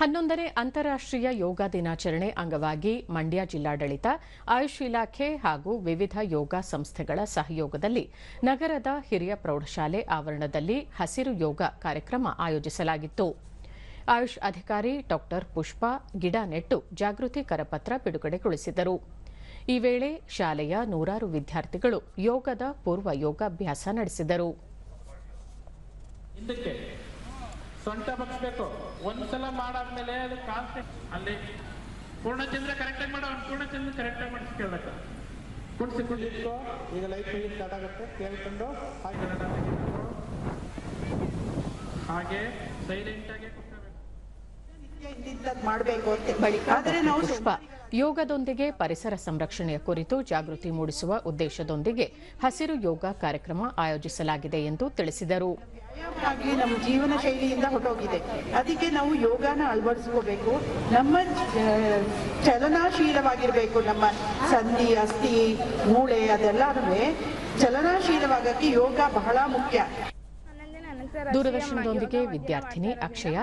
ಹನ್ನೊಂದನೇ ಅಂತಾರಾಷ್ಟ್ರೀಯ ಯೋಗ ದಿನಾಚರಣೆ ಅಂಗವಾಗಿ ಮಂಡ್ಯ ಜಿಲ್ಲಾಡಳಿತ, ಆಯುಷ್ ಇಲಾಖೆ ಹಾಗೂ ವಿವಿಧ ಯೋಗ ಸಂಸ್ಥೆಗಳ ಸಹಯೋಗದಲ್ಲಿ ನಗರದ ಹಿರಿಯ ಪ್ರೌಢಶಾಲೆ ಆವರಣದಲ್ಲಿ ಹಸಿರು ಯೋಗ ಕಾರ್ಯಕ್ರಮ ಆಯೋಜಿಸಲಾಗಿತ್ತು. ಆಯುಷ್ ಅಧಿಕಾರಿ ಡಾಕ್ಟರ್ ಪುಷ್ಪಾ ಗಿಡ ನೆಟ್ಟು ಜಾಗೃತಿ ಕರಪತ್ರ ಬಿಡುಗಡೆಗೊಳಿಸಿದರು. ಈ ವೇಳೆ ಶಾಲೆಯ ನೂರಾರು ವಿದ್ಯಾರ್ಥಿಗಳು ಯೋಗದ ಪೂರ್ವ ಯೋಗಾಭ್ಯಾಸ ನಡೆಸಿದರು. ಸೊಂಟ ಬಗ್ಸ್ಬೇಕು. ಒಂದ್ಸಲ ಮಾಡಾದ್ಮೇಲೆ ಅದು ಕಾಸ್ಟ್ ಅಲ್ಲಿ ಪೂರ್ಣಚಂದ್ರ ಕರೆಕ್ಟಾಗಿ ಮಾಡೋ ಪೂರ್ಣಚಂದ್ರ ಕರೆಕ್ಟಾಗಿ ಮಾಡಿಸಿ ಕೇಳಕ್ಕ ಕುಡಿಸಿ ಕುಡಿಸ್ಕೋ ಈಗ ಲೈಫ್ ಇಲ್ಲಿ ಸ್ಟಾರ್ಟ್ ಆಗುತ್ತೆ. ಕೇಳ್ಕೊಂಡು ಹಾಗೆ ಹಾಗೆ ಸೈಲೆಂಟ್ ಆಗಿ ಮಾಡಬೇಕು ಪುಷ್ಪ ಯೋಗದೊಂದಿಗೆ ಪರಿಸರ ಸಂರಕ್ಷಣೆಯ ಕುರಿತು ಜಾಗೃತಿ ಮೂಡಿಸುವ ಉದ್ದೇಶದೊಂದಿಗೆ ಹಸಿರು ಯೋಗ ಕಾರ್ಯಕ್ರಮ ಆಯೋಜಿಸಲಾಗಿದೆ ಎಂದು ತಿಳಿಸಿದರು. ನಮ್ಮ ಜೀವನ ಶೈಲಿಯಿಂದ ಹೊರಟೋಗಿದೆ. ಅದಕ್ಕೆ ನಾವು ಯೋಗನ ಅಳವಡಿಸ್ಕೋಬೇಕು. ನಮ್ಮ ಚಲನಾಶೀಲವಾಗಿರಬೇಕು ಚಲನಾಶೀಲವಾಗಿರ್ಬೇಕು. ನಮ್ಮ ಸಂಧಿ ಅಸ್ಥಿ ಮೂಳೆ ಅದೆಲ್ಲನೂ ಚಲನಾಶೀಲವಾಗಕ್ಕೆ ಯೋಗ ಬಹಳ ಮುಖ್ಯ. ದೂರದರ್ಶನದೊಂದಿಗೆ ವಿದ್ಯಾರ್ಥಿನಿ ಅಕ್ಷಯ,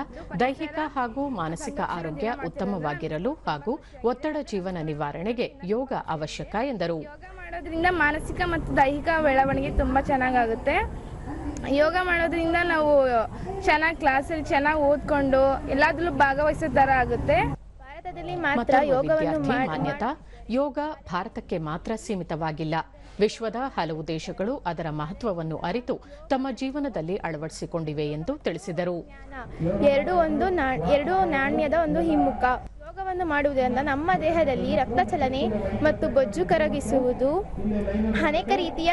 ದೈಹಿಕ ಹಾಗೂ ಮಾನಸಿಕ ಆರೋಗ್ಯ ಉತ್ತಮವಾಗಿರಲು ಹಾಗೂ ಒತ್ತಡ ಜೀವನ ನಿವಾರಣೆಗೆ ಯೋಗ ಅವಶ್ಯಕ ಎಂದರು. ಮಾಡೋದ್ರಿಂದ ಮಾನಸಿಕ ಮತ್ತು ದೈಹಿಕ ಬೆಳವಣಿಗೆ ತುಂಬ ಚೆನ್ನಾಗಾಗುತ್ತೆ. ಯೋಗ ಮಾಡೋದ್ರಿಂದ ನಾವು ಚೆನ್ನಾಗಿ ಕ್ಲಾಸಲ್ಲಿ ಚೆನ್ನಾಗಿ ಓದ್ಕೊಂಡು ಎಲ್ಲಾದ್ರಲ್ಲೂ ಭಾಗವಹಿಸೋ ಥರ ಆಗುತ್ತೆ. ಭಾರತದಲ್ಲಿ ಮಾತ್ರ ಯೋಗವನ್ನು ಮಾನ್ಯತಾ ಯೋಗ ಭಾರತಕ್ಕೆ ಮಾತ್ರ ಸೀಮಿತವಾಗಿಲ್ಲ. ವಿಶ್ವದ ಹಲವು ದೇಶಗಳು ಅದರ ಮಹತ್ವವನ್ನು ಅರಿತು ತಮ್ಮ ಜೀವನದಲ್ಲಿ ಅಳವಡಿಸಿಕೊಂಡಿವೆ ಎಂದು ತಿಳಿಸಿದರು. ಎರಡು ಒಂದು ಎರಡು ನಾಣ್ಯದ ಒಂದು ಹಿಮ್ಮುಖ. ಯೋಗವನ್ನು ಮಾಡುವುದರಿಂದ ನಮ್ಮ ದೇಹದಲ್ಲಿ ರಕ್ತ ಚಲನೆ ಮತ್ತು ಬೊಜ್ಜು ಕರಗಿಸುವುದು ಅನೇಕ ರೀತಿಯ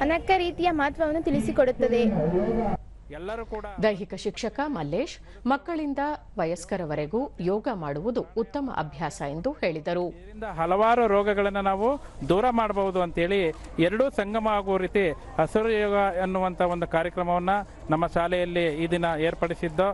ಅನೇಕ ರೀತಿಯ ಮಹತ್ವವನ್ನು ತಿಳಿಸಿಕೊಡುತ್ತದೆ. ದೈಹಿಕ ಶಿಕ್ಷಕ ಮಲ್ಲೇಶ್ ಮಕ್ಕಳಿಂದ ವಯಸ್ಕರವರೆಗೂ ಯೋಗ ಮಾಡುವುದು ಉತ್ತಮ ಅಭ್ಯಾಸ ಎಂದು ಹೇಳಿದರು. ಇದರಿಂದ ಹಲವಾರು ರೋಗಗಳನ್ನು ನಾವು ದೂರ ಮಾಡಬಹುದು ಅಂತೇಳಿ ಎರಡೂ ಸಂಗಮ ಆಗುವ ರೀತಿ ಹಸಿರು ಯೋಗ ಎನ್ನುವಂಥ ಒಂದು ಕಾರ್ಯಕ್ರಮವನ್ನು ನಮ್ಮ ಶಾಲೆಯಲ್ಲಿ ಈ ದಿನ ಏರ್ಪಡಿಸಿದ್ದು.